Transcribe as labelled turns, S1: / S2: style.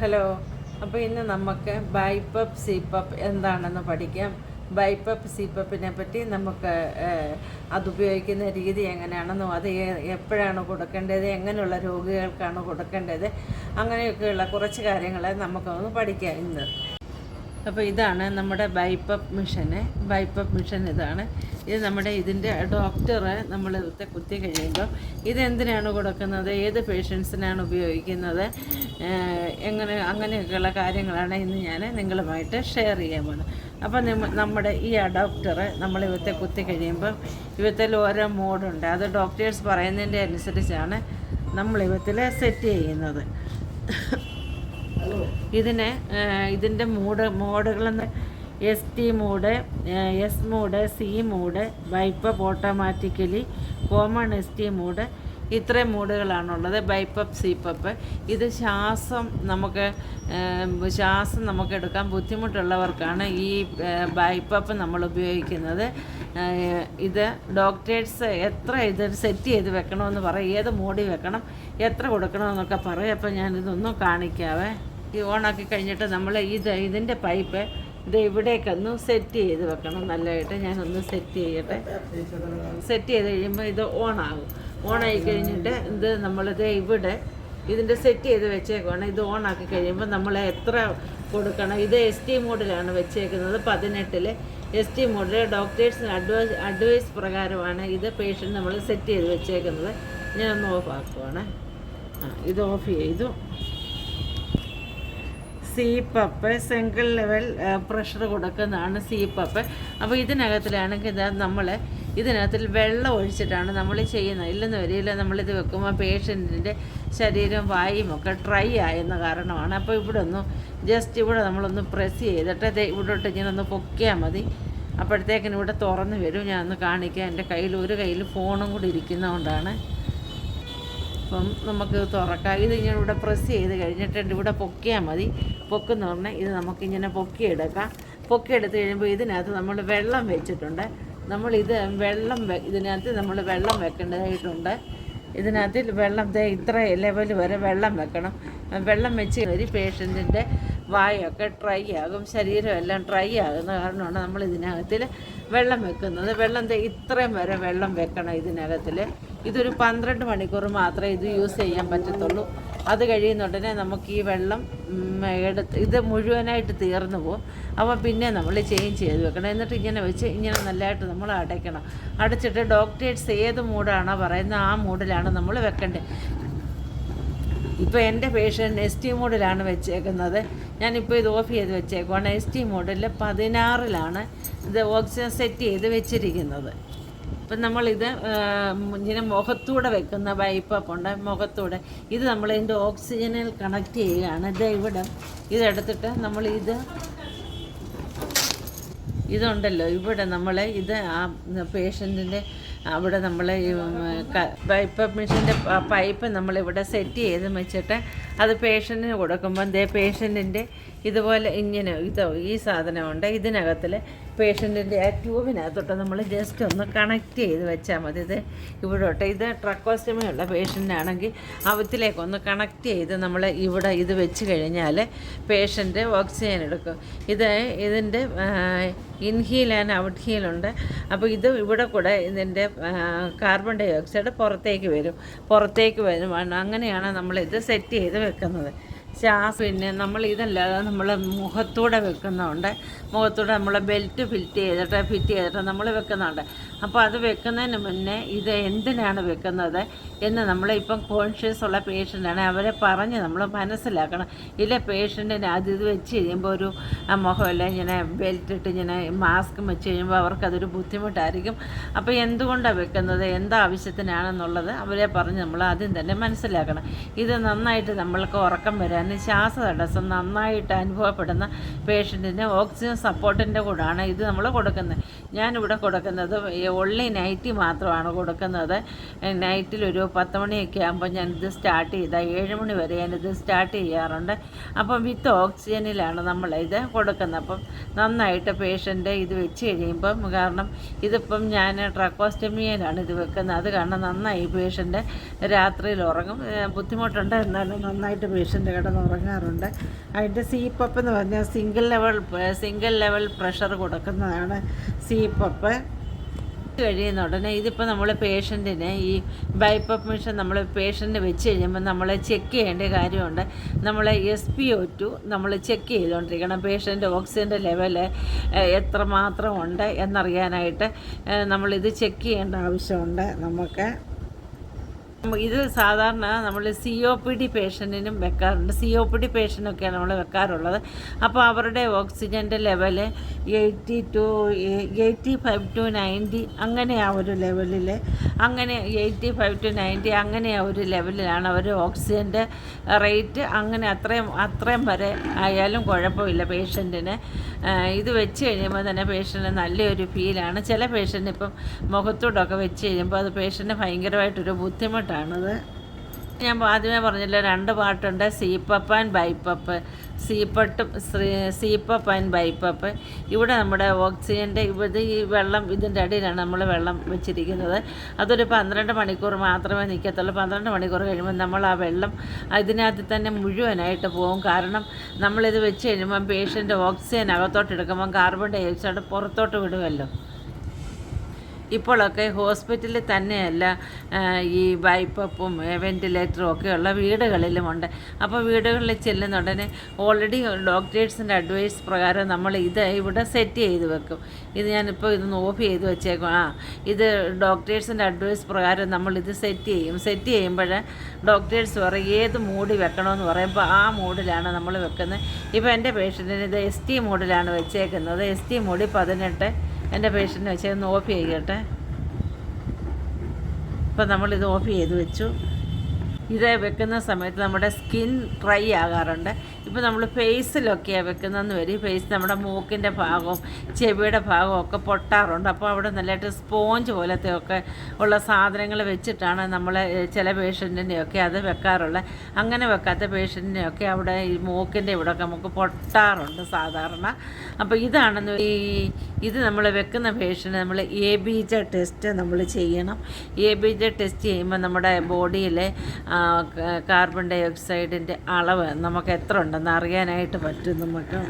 S1: Hello അപ്പോൾ ഇന്ന് നമുക്ക് ബൈപ്പപ്പ് സീപ്പപ്പ് എന്താണെന്ന് പഠിക്കാം. ബൈപ്പപ്പ് സീപ്പപ്പിനെ പറ്റി നമുക്ക് അതുപയോഗിക്കുന്ന രീതി എങ്ങനെയാണെന്നും അത് എപ്പോഴാണ് കൊടുക്കേണ്ടത് എങ്ങനെയുള്ള രോഗികൾക്കാണ് കൊടുക്കേണ്ടത് അങ്ങനെയൊക്കെയുള്ള കുറച്ച് കാര്യങ്ങൾ നമുക്കൊന്ന് പഠിക്കാം ഇന്ന്. അപ്പോൾ ഇതാണ് നമ്മുടെ ബൈപ്പപ്പ് മിഷന്. ബൈപ്പപ്പ് മിഷൻ ഇതാണ്. ഇത് നമ്മുടെ ഇതിന്റെ ഡോക്ടറെ നമ്മൾ ഇവിടുത്തെ കുത്തി കഴിയുമ്പോൾ ഇതെന്തിനാണ് കൊടുക്കുന്നത്? ഏത് പേഷ്യൻസിനാണ് ഉപയോഗിക്കുന്നത്? എങ്ങനെ അങ്ങനെയൊക്കെയുള്ള കാര്യങ്ങളാണ് ഇന്ന് ഞാൻ നിങ്ങളുമായിട്ട് ഷെയർ ചെയ്യാൻ പോകുന്നത്. അപ്പോൾ നമ്മുടെ ഈ അഡോപ്റ്റർ നമ്മൾ ഇവത്തെ കുത്തി കഴിയുമ്പോൾ ഇവത്തിൽ ഓരോ മോഡുണ്ട്. അത് ഡോക്ടേഴ്സ് പറയുന്നതിന്റെ അനുസരിച്ചാണ് നമ്മൾ ഇവത്തിൽ സെറ്റ് ചെയ്യുന്നത്. ഇതിന് ഇതിന്റെ mode മോഡുകളെന്ന് S T mode S mode C mode BiPAP automatically common S T mode ഇത്രയും മൂഡുകളാണുള്ളത് ബൈപ്പപ്പ് സീപ്പപ്പ് ഇത് ശ്വാസം നമുക്ക് ശ്വാസം നമുക്ക് എടുക്കാൻ ബുദ്ധിമുട്ടുള്ളവർക്കാണ് ഈ ബൈപ്പപ്പ് നമ്മൾ ഉപയോഗിക്കുന്നത്. ഇത് ഡോക്ടേഴ്സ് എത്ര ഇത് സെറ്റ് ചെയ്ത് വെക്കണമെന്ന് പറയും. ഏത് മൂടി വെക്കണം എത്ര കൊടുക്കണമെന്നൊക്കെ പറയും. അപ്പോൾ ഞാനിതൊന്നും കാണിക്കാവേ. ഈ ഓണാക്കി കഴിഞ്ഞിട്ട് നമ്മൾ ഇത് ഇതിന്റെ പൈപ്പ് ഇത് ഇവിടേക്കൊന്ന് സെറ്റ് ചെയ്ത് വെക്കണം. നല്ലതായിട്ട് ഞാനൊന്ന് സെറ്റ് ചെയ്യട്ടെ. സെറ്റ് ചെയ്ത് കഴിയുമ്പോൾ ഇത് ഓണാകും. ഓണായി കഴിഞ്ഞിട്ട് ഇത് നമ്മളിത് ഇവിടെ ഇതിന്റെ സെറ്റ് ചെയ്ത് വെച്ചേക്കുവാണ്. ഇത് ഓണാക്കി കഴിയുമ്പോൾ നമ്മൾ എത്ര കൊടുക്കണം? ഇത് എസ് ടി മോഡിലാണ് വെച്ചേക്കുന്നത് പതിനെട്ടിൽ എസ് ടി മോഡിൽ ഡോക്ടേഴ്സിന് അഡ്വൈസ് അഡ്വൈസ് പ്രകാരമാണ് ഇത് പേഷ്യന്റ് നമ്മൾ സെറ്റ് ചെയ്ത് വെച്ചേക്കുന്നത്. ഞാനൊന്ന് ഓഫ് ആക്കുവാണ്. ആ ഇത് ഓഫ് ചെയ്തു. സീപ്പപ്പ് സിംഗിൾ ലെവൽ പ്രഷർ കൊടുക്കുന്നതാണ് സീപ്പപ്പ് അപ്പോൾ ഇതിനകത്തിലാണെങ്കിൽ ഇതാ നമ്മൾ ഇതിനകത്തിൽ വെള്ളം ഒഴിച്ചിട്ടാണ് നമ്മൾ ചെയ്യുന്നത്. ഇല്ലെന്ന് വരില്ല നമ്മളിത് വെക്കുമ്പോൾ പേഷ്യന്റിന്റെ ശരീരം വായും ഒക്കെ ഡ്രൈ ആയെന്ന കാരണമാണ്. അപ്പോൾ ഇവിടെ ഒന്ന് ജസ്റ്റ് ഇവിടെ നമ്മളൊന്ന് പ്രസ് ചെയ്തിട്ട് ഇവിടോട്ട് ഇങ്ങനെ ഒന്ന് പൊക്കിയാൽ മതി. അപ്പോഴത്തേക്കിന് ഇവിടെ തുറന്ന് വരും. ഞാൻ ഒന്ന് കാണിക്കാം. എന്റെ കയ്യിൽ ഒരു കയ്യിൽ ഫോണും കൂടി ഇരിക്കുന്നതുകൊണ്ടാണ്. അപ്പം നമുക്ക് തുറക്കാം. ഇത് ഇങ്ങനെ ഇവിടെ പ്രസ് ചെയ്ത് കഴിഞ്ഞിട്ട് ഇവിടെ പൊക്കിയാൽ മതി. പൊക്കെന്ന് പറഞ്ഞാൽ ഇത് നമുക്കിങ്ങനെ പൊക്കിയെടുക്കാം. പൊക്കിയെടുത്ത് കഴിയുമ്പോൾ ഇതിനകത്ത് നമ്മൾ വെള്ളം വെച്ചിട്ടുണ്ട്. നമ്മളിത് വെള്ളം ഇതിനകത്ത് നമ്മൾ വെള്ളം വെക്കേണ്ടതായിട്ടുണ്ട്. ഇതിനകത്ത് വെള്ളം ഇത്ര ലെവൽ വരെ വെള്ളം വെക്കണം. വെള്ളം വെച്ച് ഒരു പേഷ്യന്റിന്റെ വായൊക്കെ ഡ്രൈ ആകും ശരീരമെല്ലാം ഡ്രൈ ആകുന്ന കാരണമാണ് നമ്മൾ ഇതിനകത്തിൽ വെള്ളം വെക്കുന്നത്. വെള്ളം ഇത്രയും വരെ വെള്ളം വെക്കണം ഇതിനകത്തിൽ. ഇതൊരു പന്ത്രണ്ട് മണിക്കൂർ മാത്രമേ ഇത് യൂസ് ചെയ്യാൻ പറ്റത്തുള്ളൂ. അത് കഴിയുന്ന ഉടനെ നമുക്ക് ഈ വെള്ളം എടുത്ത് ഇത് മുഴുവനായിട്ട് തീർന്നു പോകും അപ്പോൾ പിന്നെ നമ്മൾ ചേഞ്ച് ചെയ്ത് വെക്കണം. എന്നിട്ട് ഇങ്ങനെ വെച്ച് ഇങ്ങനെ നല്ലതായിട്ട് നമ്മൾ അടയ്ക്കണം. അടച്ചിട്ട് ഡോക്ടേഴ്സ് ഏത് മൂഡാണോ പറയുന്നത് ആ മൂഡിലാണ് നമ്മൾ വെക്കേണ്ടത്. ഇപ്പോൾ എന്റെ പേഷ്യന്റ് എസ് ടി മൂഡിലാണ് വെച്ചേക്കുന്നത്. ഞാനിപ്പോൾ ഇത് ഓഫ് ചെയ്ത് വെച്ചേക്കുവാണ്. എസ് ടി മോഡലിൽ പതിനാറിലാണ് ഇത് ഓക്സിജൻ സെറ്റ് ചെയ്ത് വെച്ചിരിക്കുന്നത്. ഇപ്പം നമ്മളിത് ഇങ്ങനെ മുഖത്തൂടെ വെക്കുന്ന വൈപ്പപ്പ് ഉണ്ട്. മുഖത്തൂടെ ഇത് നമ്മൾ ഇതിന്റെ ഓക്സിജനിൽ കണക്ട് ചെയ്യുകയാണ്. ഇത് ഇവിടെ ഇതെടുത്തിട്ട് നമ്മൾ ഇത് ഇതുണ്ടല്ലോ. ഇവിടെ നമ്മൾ ഇത് ആ പേഷ്യന്റിന്റെ അവിടെ നമ്മൾ പൈപ്പ് മെഷീന്റെ പൈപ്പ് നമ്മളിവിടെ സെറ്റ് ചെയ്ത് വെച്ചിട്ട് അത് പേഷ്യന്റിന് കൊടുക്കുമ്പോൾ ദേ പേഷ്യന്റിന്റെ ഇതുപോലെ ഇങ്ങനെ ഇത് ഈ സാധനമുണ്ട്. ഇതിനകത്തിൽ പേഷ്യന്റിന്റെ ആ ട്യൂബിനകത്തോട്ട് നമ്മൾ ജസ്റ്റ് ഒന്ന് കണക്ട് ചെയ്ത് വെച്ചാൽ മതി. ഇത് ഇവിടോട്ട് ഇത് ട്രക്കോസ്റ്റമയുള്ള പേഷ്യന്റാണെങ്കിൽ അവത്തിലേക്ക് ഒന്ന് കണക്ട് ചെയ്ത് നമ്മൾ ഇവിടെ ഇത് വെച്ച് കഴിഞ്ഞാൽ പേഷ്യന്റ് ഓക്സിജൻ എടുക്കും. ഇത് ഇതിന്റെ ഇൻഹീൽ ആൻഡ് ഔട്ട് ഹീലുണ്ട് അപ്പോൾ ഇത് ഇവിടെ കൂടെ ഇതിന്റെ കാർബൺ ഡൈ ഓക്സൈഡ് പുറത്തേക്ക് വരും. പുറത്തേക്ക് വരും അങ്ങനെയാണ് നമ്മളിത് സെറ്റ് ചെയ്ത് വെക്കുന്നത്. ശ്വാസം പിന്നെ നമ്മൾ ഇതല്ലാതെ നമ്മൾ മുഖത്തൂടെ വെക്കുന്നുണ്ട് മുഖത്തൂടെ നമ്മൾ ബെൽറ്റ് ഫിറ്റ് ചെയ്തിട്ട് ഫിറ്റ് ചെയ്തിട്ട് നമ്മൾ വെക്കുന്നുണ്ട് അപ്പോൾ അത് വെക്കുന്നതിന് മുന്നേ ഇത് എന്തിനാണ് വെക്കുന്നത് എന്ന് നമ്മൾ ഇപ്പം കോൺഷ്യസ് ഉള്ള പേഷ്യന്റാണ് അവരെ പറഞ്ഞ് നമ്മൾ മനസ്സിലാക്കണം. ഇല്ല പേഷ്യന്റിന് അത് ഇത് വെച്ച് കഴിയുമ്പോൾ ഒരു മുഖമല്ല ഇങ്ങനെ ബെൽറ്റ് ഇട്ട് ഇങ്ങനെ മാസ്ക് വെച്ച് കഴിയുമ്പോൾ അവർക്കതൊരു ബുദ്ധിമുട്ടായിരിക്കും. അപ്പോൾ എന്തുകൊണ്ടാണ് വെക്കുന്നത്? എന്താ ആവശ്യത്തിനാണെന്നുള്ളത് അവരെ പറഞ്ഞ് നമ്മൾ ആദ്യം തന്നെ മനസ്സിലാക്കണം. ഇത് നന്നായിട്ട് നമ്മൾക്ക് ഉറക്കം വരാൻ ശ്വാസതടസ്സം നന്നായിട്ട് അനുഭവപ്പെടുന്ന പേഷ്യന്റിന് ഓക്സിജൻ സപ്പോർട്ടിന്റെ കൂടാണ് ഇത് നമ്മൾ കൊടുക്കുന്നത്. ഞാനിവിടെ കൊടുക്കുന്നത് ഒള്ളി നൈറ്റി മാത്രമാണ് കൊടുക്കുന്നത്. നൈറ്റിൽ ഒരു പത്ത് മണിയൊക്കെ ആകുമ്പോൾ ഞാനിത് സ്റ്റാർട്ട് ചെയ്താൽ ഏഴ് മണി വരെ ഞാനിത് സ്റ്റാർട്ട് ചെയ്യാറുണ്ട്. അപ്പം വിത്ത് ഓക്സിജനിലാണ് നമ്മൾ ഇത് കൊടുക്കുന്നത്. അപ്പം നന്നായിട്ട് പേഷ്യന്റ് ഇത് വെച്ച് കഴിയുമ്പം കാരണം ഇതിപ്പം ഞാൻ ട്രക്കോസ്റ്റമിയയിലാണ് ഇത് വെക്കുന്നത്. അത് കാരണം നന്നായി പേഷ്യന്റ് രാത്രിയിൽ ഉറങ്ങും. ബുദ്ധിമുട്ടുണ്ട്. എന്നാലും നന്നായിട്ട് പേഷ്യന്റ് കിടന്ന് ഉറങ്ങാറുണ്ട്. അതിന്റെ സീപ്പപ്പ് എന്ന് പറഞ്ഞാൽ single level single level pressure കൊടുക്കുന്നതാണ് സീപ്പപ്പ് കഴിയുന്ന ഉടനെ ഇതിപ്പോൾ നമ്മൾ പേഷ്യന്റിന് ഈ ബൈപ്പപ്പ് മെഷീൻ നമ്മൾ പേഷ്യന്റിന് വെച്ച് കഴിയുമ്പോൾ നമ്മൾ ചെക്ക് ചെയ്യേണ്ട കാര്യമുണ്ട്. നമ്മൾ എസ് പി ഒ ടു നമ്മൾ ചെക്ക് ചെയ്തുകൊണ്ടിരിക്കണം പേഷ്യന്റ് ഓക്സിജന്റെ ലെവൽ എത്രമാത്രം ഉണ്ട് എന്നറിയാനായിട്ട് നമ്മളിത് ചെക്ക് ചെയ്യേണ്ട ആവശ്യമുണ്ട് നമുക്ക്. ഇത് സാധാരണ നമ്മൾ സി ഒ പി ഡി പേഷ്യന്റിനും വെക്കാറുണ്ട്. സി ഒ പി ഡി പേഷ്യന്റൊക്കെയാണ് നമ്മൾ വെക്കാറുള്ളത്. അപ്പോൾ അവരുടെ ഓക്സിജന്റെ level eighty to eighty five to ninety അങ്ങനെ ആ ഒരു ലെവലിൽ അങ്ങനെ എയ്റ്റി ഫൈവ് ടു നയന്റി അങ്ങനെ ആ ഒരു ലെവലിലാണ് അവർ ഓക്സിജന്റെ റേറ്റ് അങ്ങനെ അത്രയും അത്രയും വരെ ആയാലും കുഴപ്പമില്ല പേഷ്യന്റിന് ഇത് വെച്ച് കഴിയുമ്പോൾ തന്നെ പേഷ്യന്റിന് നല്ലൊരു ഫീലാണ് ചില പേഷ്യന്റ് ഇപ്പം മുഖത്തോടൊക്കെ വെച്ച് കഴിയുമ്പോൾ അത് പേഷ്യന്റിന് ഭയങ്കരമായിട്ടൊരു ബുദ്ധിമുട്ടാണത്. ഞാൻ ആദ്യമേ പറഞ്ഞല്ലോ രണ്ട് പാട്ടുണ്ട് സീപ്പപ്പ് ആൻഡ് ബൈപ്പപ്പ്. സീപ്പട്ടും സീപ്പപ്പ് ആൻഡ് ബൈപ്പപ്പ്. ഇവിടെ നമ്മുടെ ഓക്സിജന്റെ ഇവിടെ ഈ വെള്ളം ഇതിന്റെ അടിയിലാണ് നമ്മൾ വെള്ളം വെച്ചിരിക്കുന്നത്. അതൊരു പന്ത്രണ്ട് മണിക്കൂർ മാത്രമേ നിൽക്കത്തുള്ളൂ. പന്ത്രണ്ട് മണിക്കൂർ കഴിയുമ്പോൾ നമ്മൾ ആ വെള്ളം അതിനകത്ത് തന്നെ മുഴുവനായിട്ട് പോകും. കാരണം നമ്മളിത് വെച്ച് കഴിയുമ്പം പേഷ്യന്റ് ഓക്സിജൻ അകത്തോട്ട് എടുക്കുമ്പം കാർബൺ ഡൈ ഓക്സൈഡ് പുറത്തോട്ട് വിടുമല്ലോ ഇപ്പോഴൊക്കെ ഹോസ്പിറ്റലിൽ തന്നെയല്ല ഈ വൈപ്പപ്പും വെന്റിലേറ്ററും ഒക്കെയുള്ള വീടുകളിലുമുണ്ട് അപ്പോൾ വീടുകളിൽ ചെല്ലുന്ന ഉടനെ ഓൾറെഡി ഡോക്ടേഴ്സിന്റെ അഡ്വൈസ് പ്രകാരം നമ്മൾ ഇത് ഇവിടെ സെറ്റ് ചെയ്ത് വെക്കും. ഇത് ഞാനിപ്പോൾ ഇതൊന്ന് ഓഫ് ചെയ്ത് വെച്ചേക്കും. ആ ഇത് ഡോക്ടേഴ്സിന്റെ അഡ്വൈസ് പ്രകാരം നമ്മൾ ഇത് സെറ്റ് ചെയ്യും. സെറ്റ് ചെയ്യുമ്പോൾ ഡോക്ടേഴ്സ് പറയും ഏത് മൂടി വെക്കണമെന്ന് പറയുമ്പോൾ ആ മൂഡിലാണ് നമ്മൾ വെക്കുന്നത്. ഇപ്പോൾ എന്റെ പേഷ്യന്റിന് ഇത് എസ് ടി മൂഡിലാണ് വെച്ചേക്കുന്നത്. എസ് ടി മൂടി പതിനെട്ട് എന്റെ പേഷ്യന്റ് വെച്ച് ഒന്ന് ഓഫ് ചെയ്യട്ടെ. ഇപ്പം നമ്മളിത് ഓഫ് ചെയ്ത് വെച്ചു. ഇത് വെക്കുന്ന സമയത്ത് നമ്മുടെ സ്കിൻ ഡ്രൈ ആകാറുണ്ട്. ഇപ്പോൾ നമ്മൾ ഫേസിലൊക്കെയാണ് വെക്കുന്നതെന്ന് വരും. ഫേസ് നമ്മുടെ മൂക്കിന്റെ ഭാഗവും ചെവിയുടെ ഭാഗവും ഒക്കെ പൊട്ടാറുണ്ട്. അപ്പോൾ അവിടെ നല്ലതായിട്ട് സ്പോഞ്ച് പോലത്തെ ഒക്കെ ഉള്ള സാധനങ്ങൾ വെച്ചിട്ടാണ് നമ്മൾ ചില പേഷ്യന്റിനെയൊക്കെ അത് വെക്കാറുള്ളത് അങ്ങനെ വെക്കാത്ത പേഷ്യന്റിനെയൊക്കെ അവിടെ ഈ മൂക്കിന്റെ ഇവിടെ ഒക്കെ നമുക്ക് പൊട്ടാറുണ്ട് സാധാരണ. അപ്പോൾ ഇതാണെന്ന് ഈ ഇത് നമ്മൾ വെക്കുന്ന പേഷ്യന്റ് നമ്മൾ എ ബി ജെ ടെസ്റ്റ് നമ്മൾ ചെയ്യണം. എ ബി ജെ ടെസ്റ്റ് ചെയ്യുമ്പോൾ നമ്മുടെ ബോഡിയിലെ കാർബൺ ഡൈ ഓക്സൈഡിന്റെ അളവ് നമുക്ക് എത്ര ഉണ്ടെന്ന് അറിയാനായിട്ട് പറ്റും നമുക്ക്.